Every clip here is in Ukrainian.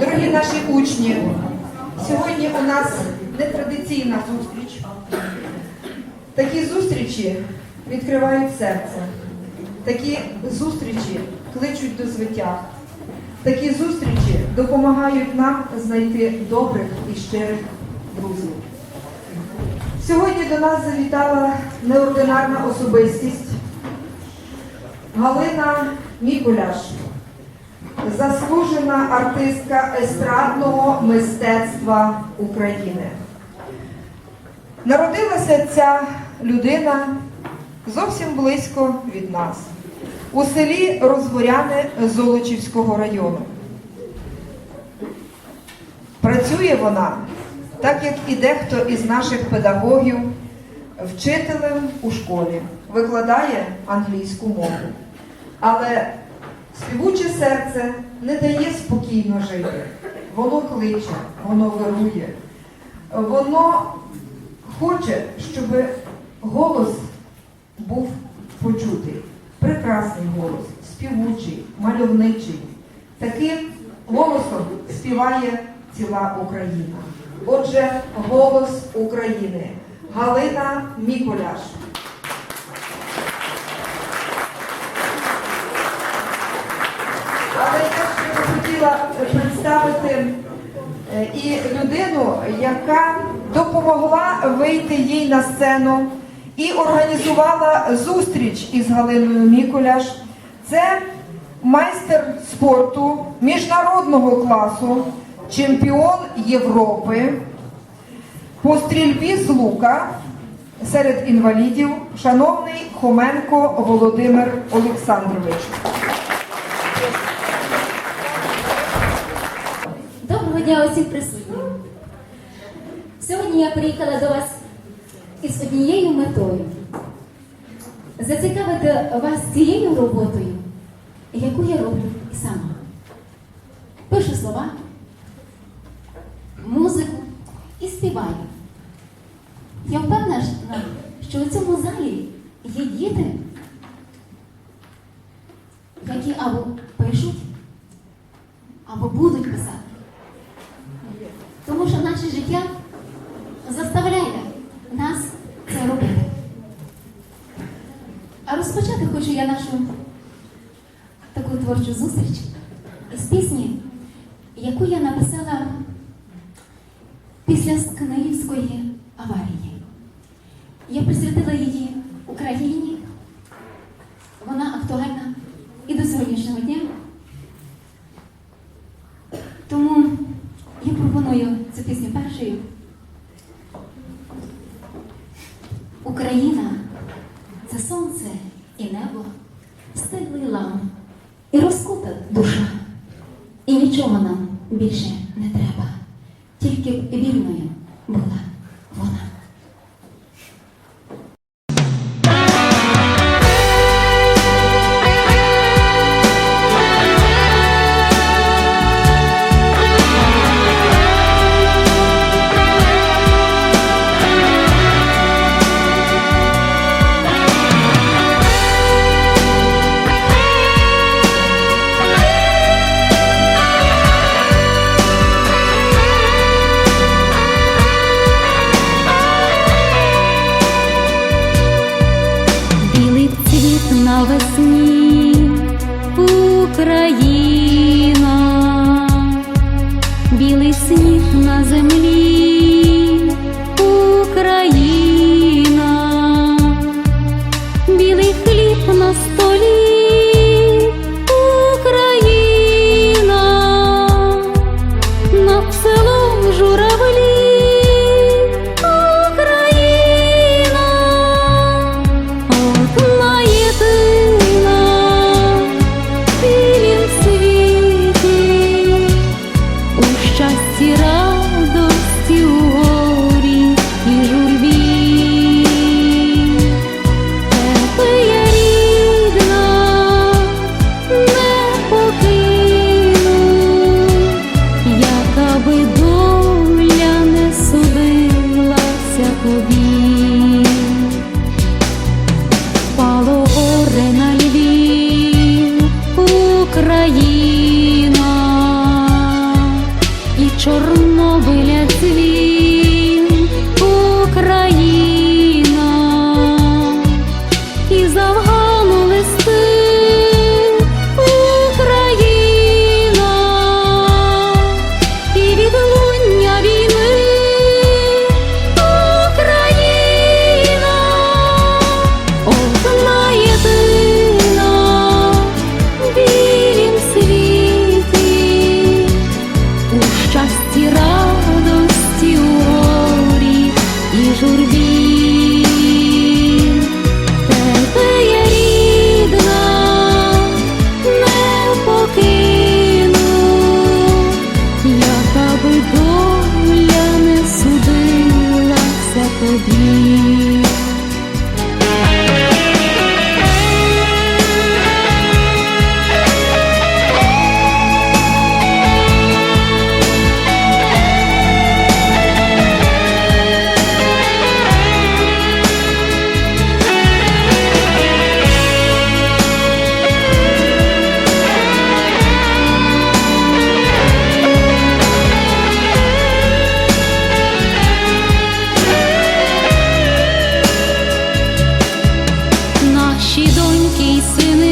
Дорогі наші учні, сьогодні у нас нетрадиційна зустріч. Такі зустрічі відкривають серце. Такі зустрічі кличуть до звитяг. Такі зустрічі допомагають нам знайти добрих і щирих друзів. Сьогодні до нас завітала неординарна особистість Галина Мікуляш, заслужена артистка естрадного мистецтва України. Народилася ця людина зовсім близько від нас, у селі Розворяне Золочівського району. Працює вона, так як і дехто із наших педагогів, вчителем у школі, викладає англійську мову. Але співуче серце не дає спокійно жити. Воно кличе, воно вирує, воно хоче, щоб голос був почутий. Прекрасний голос, співучий, мальовничий. Таким голосом співає ціла Україна. Отже, голос України. Галина Міколяш. Але я ще би хотіла е, і людину, яка допомогла вийти їй на сцену і організувала зустріч із Галиною Міколяш. Це майстер спорту міжнародного класу, чемпіон Європи по стрільбі з лука серед інвалідів, шановний Хоменко Володимир Олександрович. Дня усім присутнім. Сьогодні я приїхала до вас із однією метою зацікавити вас цією роботою, яку я роблю і сама. Пишу слова, музику і співаю. Я впевнена, що у цьому залі є діти, які або пишуть, або будуть писати. Тому що наше життя заставляє нас це робити. Розпочати хочу я нашу таку творчу зустріч із пісні, яку я написала після Каналівської аварії. Я присвятила її Україні. Вона актуальна і до сьогоднішнього дня. Тому я пропоную цю пісню першою. Україна це сонце і небо, стиглий лам, і розкута душа. І нічого нам більше не треба, тільки б вільною була kapsül Який сини.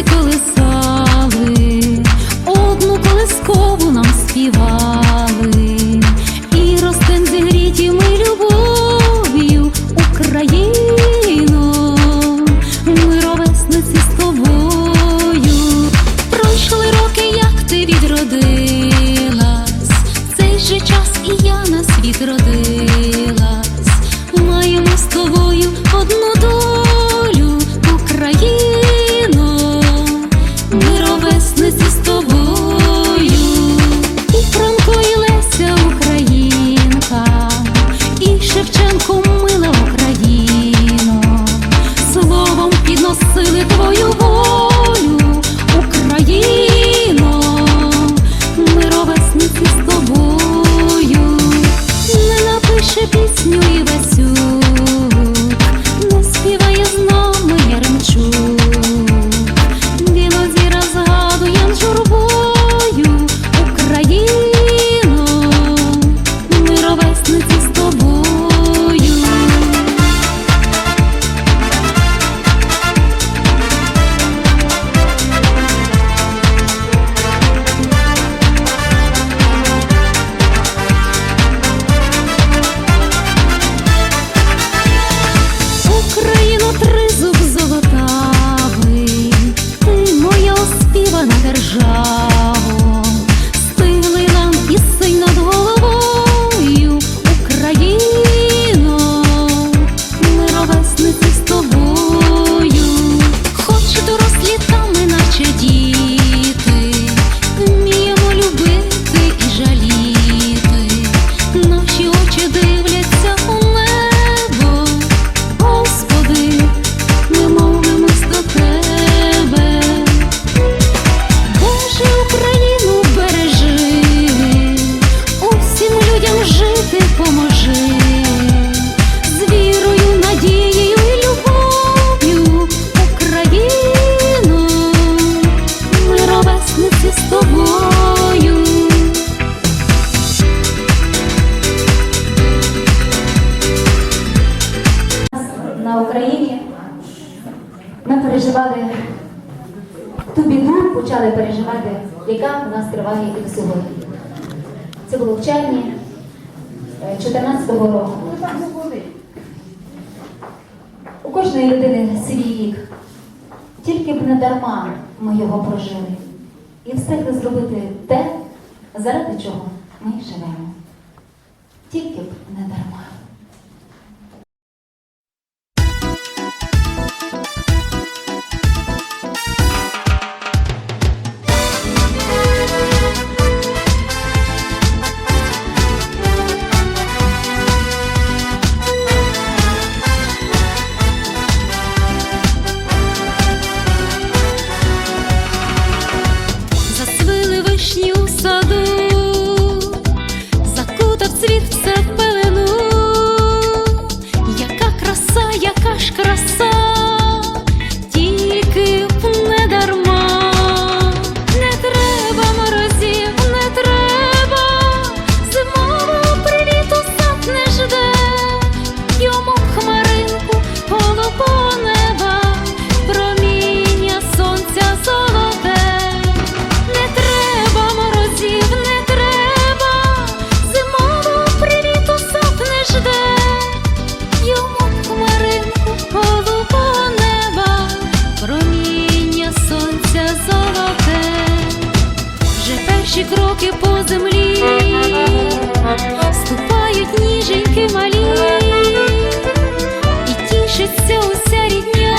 Ridículo сили твою волю. триває і сьогодні. Це було в червні е, 2014 року. У кожної людини свій рік. Тільки б не дарма ми його прожили і встигли зробити те, заради чого ми живемо. Тільки б не дарма. рідня.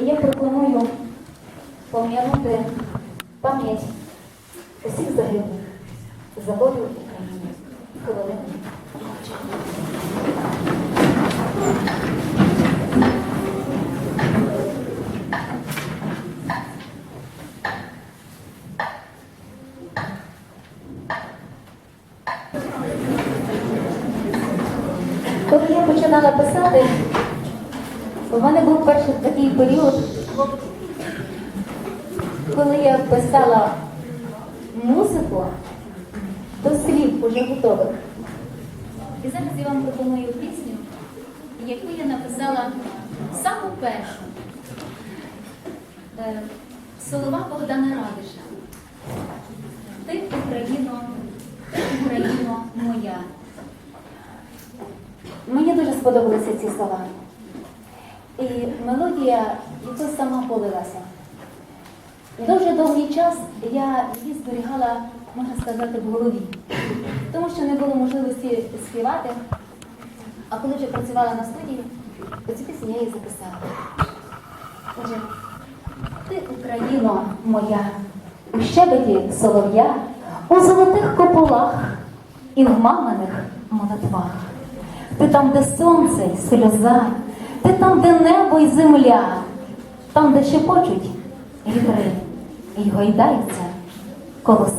Я пропоную пом'янути пам'ять усіх загиблих за України. Хвилину. мовчання. Коли я починала писати, у мене був перший такий період, коли я писала музику до слів уже готових. І зараз я вам пропоную пісню, яку я написала саму першу. Е, Слова Богдана Радиша. Ти Україно, ти Україно моя. Мені дуже сподобалися ці слова. І мелодія якось сама полилася. Дуже довгий час я її зберігала, можна сказати, в голові, тому що не було можливості співати. А коли вже працювала на студії, то цю пісню я її записала. Отже, ти, Україно моя, у щебеті солов'я, у золотих кополах і в маминих молитвах. Ти там, де сонце й сльоза, ти там, де небо й земля, там, де шепочуть вітри, й гойдається колоски.